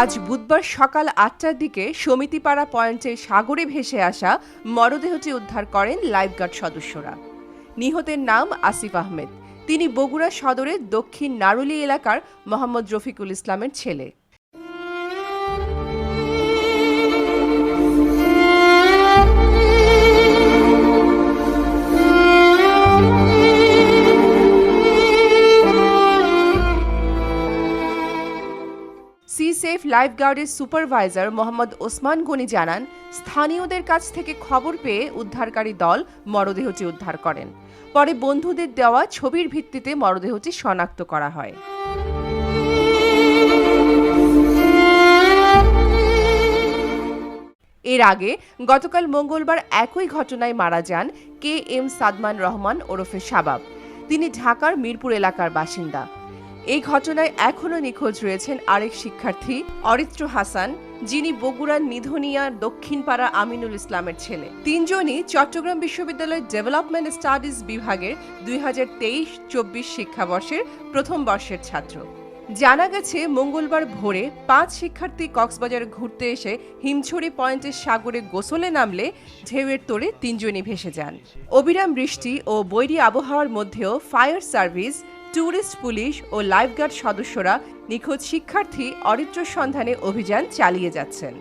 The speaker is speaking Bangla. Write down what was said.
আজ বুধবার সকাল আটটার দিকে সমিতিপাড়া পয়েন্টে সাগরে ভেসে আসা মরদেহটি উদ্ধার করেন লাইফগার্ড সদস্যরা। নিহতের নাম আসিফ আহমেদ। তিনি বগুড়া সদরের দক্ষিণ নারুলি এলাকার মোহাম্মদ রফিকুল ইসলামের ছেলে। সেফ লাইফগার্ডের সুপারভাইজার মোহাম্মদ ওসমান গনি জানান, স্থানীয়দের কাছ থেকে খবর পেয়ে উদ্ধারকারী দল মরদেহটি উদ্ধার করেন। পরে বন্ধুদের দেওয়া ছবির ভিত্তিতে মরদেহটি শনাক্ত করা হয়। এর আগে গতকাল মঙ্গলবার একই ঘটনায় মারা যান কে এম সাদমান রহমান ওরফে শাবাব। তিনি ঢাকার মিরপুর এলাকার বাসিন্দা। এই ঘটনায় এখনও নিখোঁজ রয়েছেন আরেক শিক্ষার্থী, অরিত্র হাসান, যিনি বগুড়ার নিধনিয়া দক্ষিণপাড়া আমিনুল ইসলামের ছেলে। তিনজনই চট্টগ্রাম বিশ্ববিদ্যালয়ের ডেভেলপমেন্ট স্টাডিজ বিভাগের দুই হাজার তেইশ চব্বিশ শিক্ষাবর্ষের প্রথম বর্ষের ছাত্র। জানা গেছে, মঙ্গলবার ভোরে পাঁচ শিক্ষার্থী কক্সবাজার ঘুরতে এসে হিমছড়ি পয়েন্টের সাগরে গোসলে নামলে ঢেউয়ের তোড়ে তিনজনই ভেসে যান। অবিরাম বৃষ্টি ও বৈরী আবহাওয়ার মধ্যেও ফায়ার সার্ভিস ট্যুরিস্ট পুলিশ ও লাইফগার্ড সদস্যরা নিখোঁজ শিক্ষার্থী অরিত্র সন্ধানে অভিযান চালিয়ে যাচ্ছেন।